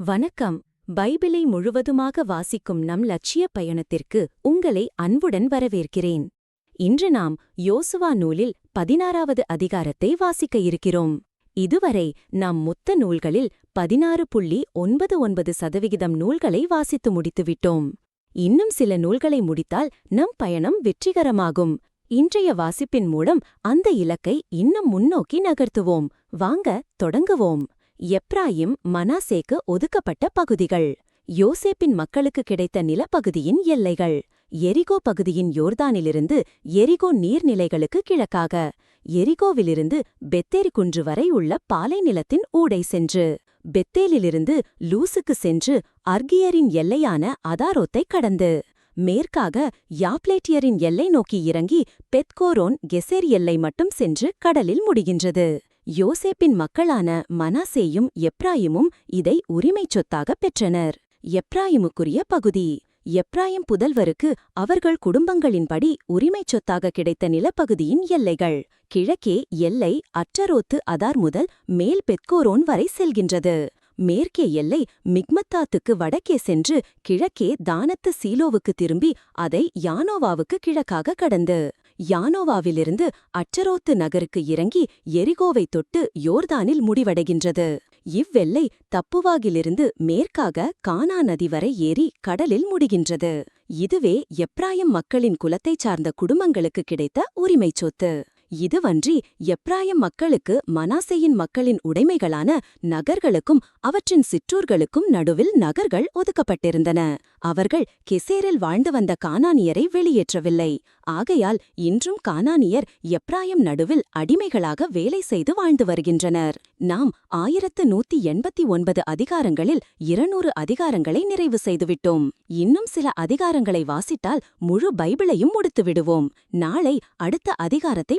வணக்கம். பைபிளை முழுவதுமாக வாசிக்கும் நம் லட்சிய பயணத்திற்கு உங்களை அன்புடன் வரவேற்கிறேன். இன்று நாம் யோசுவா நூலில் பதினாறாவது அதிகாரத்தை வாசிக்க இருக்கிறோம். இதுவரை நாம் மொத்த நூல்களில் பதினாறு புள்ளி ஒன்பது ஒன்பது சதவிகிதம் நூல்களை வாசித்து முடித்துவிட்டோம். இன்னும் சில நூல்களை முடித்தால் நம் பயணம் வெற்றிகரமாகும். இன்றைய வாசிப்பின் மூலம் அந்த இலக்கை இன்னும் முன்னோக்கி நகர்த்துவோம். வாங்க தொடங்குவோம். எப்ராயிம் மனாசேக்கு ஒதுக்கப்பட்ட பகுதிகள். யோசேப்பின் மக்களுக்கு கிடைத்த நிலப்பகுதியின் எல்லைகள். எரிகோ பகுதியின் யோர்தானிலிருந்து எரிகோ நீர்நிலைகளுக்கு கிழக்காக. எரிகோவிலிருந்து பெத்தேரி குன்று வரை உள்ள பாலை நிலத்தின் ஊடை சென்று. பெத்தேலிலிருந்து லூசுக்கு சென்று அர்கியரின் எல்லையான அதாரோத்தை கடந்து. மேற்காக யாப்லேட்டியரின் எல்லை நோக்கி இறங்கி பெத்கோரோன் கெசேர் எல்லை மட்டும் சென்று கடலில் முடிகின்றது. யோசேப்பின் மக்களான மனாசேயும் எப்ராயிமும் இதை உரிமைச் சொத்தாகப் பெற்றனர். எப்ராயிமுக்குரிய பகுதி. எப்ராயிம் புதல்வருக்கு அவர்கள் குடும்பங்களின்படி உரிமைச் சொத்தாக கிடைத்த நிலப்பகுதியின் எல்லைகள். கிழக்கே எல்லை அற்றரோத்து அதார் முதல் மேல் பெத்கோரோன் வரை செல்கின்றது. மேற்கே எல்லை மிக்மத்தாத்துக்கு வடக்கே சென்று கிழக்கே தானத்து சீலோவுக்கு திரும்பி அதை யானோவாவுக்கு கிழக்காக கடந்து. யானோவாவிலிருந்து அச்சரோத்து நகருக்கு இறங்கி எரிகோவை தொட்டு யோர்தானில் முடிவடைகின்றது. இவ்வெல்லை தப்புவாகிலிருந்து மேற்காக கானா நதி வரை ஏறி கடலில் முடிகின்றது. இதுவே எப்ராயம் மக்களின் குலத்தைச் சார்ந்த குடும்பங்களுக்கு கிடைத்த உரிமைச் சொத்து. இதுவன்றி எப்ராயம் மக்களுக்கு மனாசேயின் மக்களின் உடைமைகளான நகர்களுக்கும் அவற்றின் சிற்றூர்களுக்கும் நடுவில் நகர்கள் ஒதுக்கப்பட்டிருந்தன. அவர்கள் கெசேரில் வாழ்ந்து வந்த கானானியரை வெளியேற்றவில்லை. ஆகையால் இன்றும் கானானியர் எப்ராயம் நடுவில் அடிமைகளாக வேலை செய்து வாழ்ந்து வருகின்றனர். நாம் ஆயிரத்து நூத்தி எண்பத்தி ஒன்பது அதிகாரங்களில் இருநூறு அதிகாரங்களை நிறைவு செய்துவிட்டோம். இன்னும் சில அதிகாரங்களை வாசித்தால் முழு பைபிளையும் முடித்துவிடுவோம். நாளை அடுத்த அதிகாரத்தை